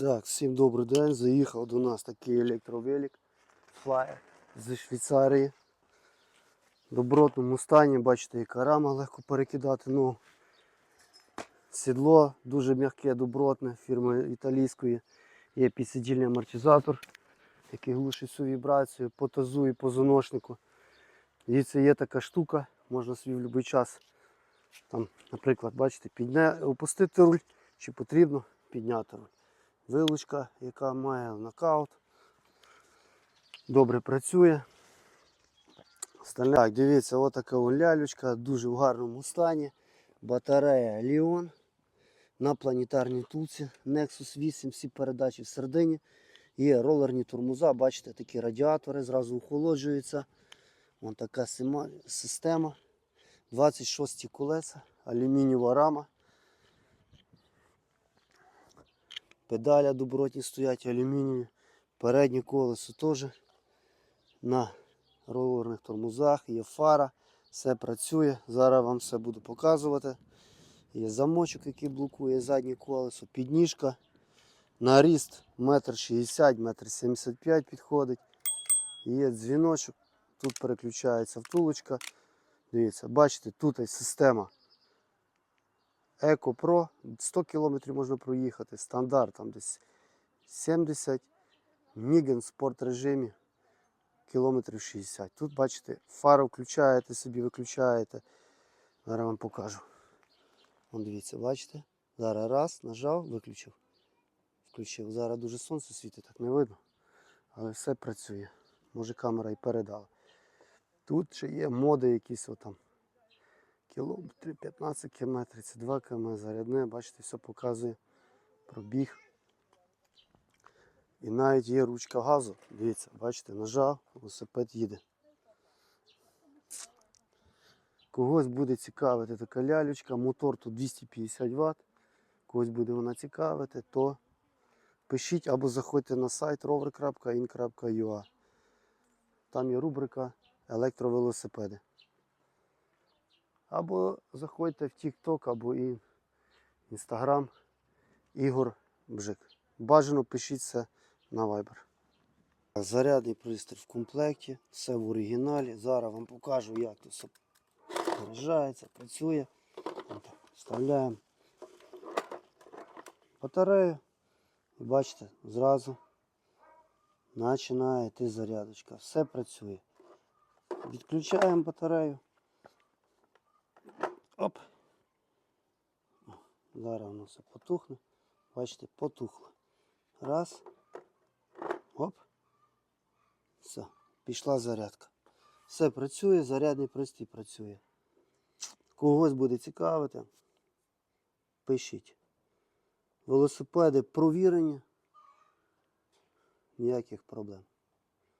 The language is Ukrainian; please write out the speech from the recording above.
Так, всім добрий день. Заїхав до нас такий електровелик Flyer зі Швейцарії. В добротному стані, бачите, яка рама легко перекидати ногу. Сідло дуже м'яке, добротне, фірми італійської. Є підсидільний амортизатор, який глушить всю вібрацію по тазу і по зоношнику. Дивіться, є така штука, можна собі в будь-який час, там, наприклад, бачите, підня... опустити руль, чи потрібно підняти руль. Вилучка, яка має нокаут. Добре працює. Остальне- Так, дивіться, отака лялючка, дуже в гарному стані. Батарея Ліон на планетарній тулці. Nexus 8, всі передачі всередині. Є ролерні тормоза, бачите, такі радіатори, зразу охолоджуються. Вон така система. 26 колеса, алюмінієва рама. Педаля добротні стоять, алюмінієві. Переднє колесо теж на ролерних тормозах, є фара, все працює. Зараз вам все буду показувати. Є замочок, який блокує заднє колесо, підніжка. Наріст 1,60 м, 1,75 м підходить. Є дзвіночок, тут переключається втулочка. Дивіться, бачите, тут є система Еко Pro 100 км можна проїхати. Стандарт там десь 70. Ніген спорт режимі кілометрів 60. Тут бачите, фару включаєте собі, виключаєте. Зараз вам покажу. Вон дивіться, бачите? Зараз раз, нажав, виключив. Включив. Зараз дуже сонце світить, так не видно. Але все працює. Може камера і передала. Тут ще є моди якісь отам. Кілометри 15 км, 32 км, зарядне, бачите, все показує. Пробіг. І навіть є ручка газу. Дивіться, бачите, нажав, велосипед їде. Когось буде цікавити така лялючка, мотор тут 250 Вт. Когось буде вона цікавити, то пишіть або заходьте на сайт rover.in.ua. Там є рубрика електровелосипеди. Або заходьте в TikTok або і Instagram Ігор Бжик. Бажано пишіть це на Viber. Зарядний пристрій в комплекті, все в оригіналі. Зараз вам покажу, як тут заряджається, працює. Вставляємо батарею. І бачите, зразу починає йти зарядочка. Все працює. Відключаємо батарею. Оп. Зараз воно все потухне. Бачите, потухло. Раз. Оп. Все. Пішла зарядка. Все працює, зарядний пристрій працює. Когось буде цікавити. Пишіть. Велосипеди провірені. Ніяких проблем.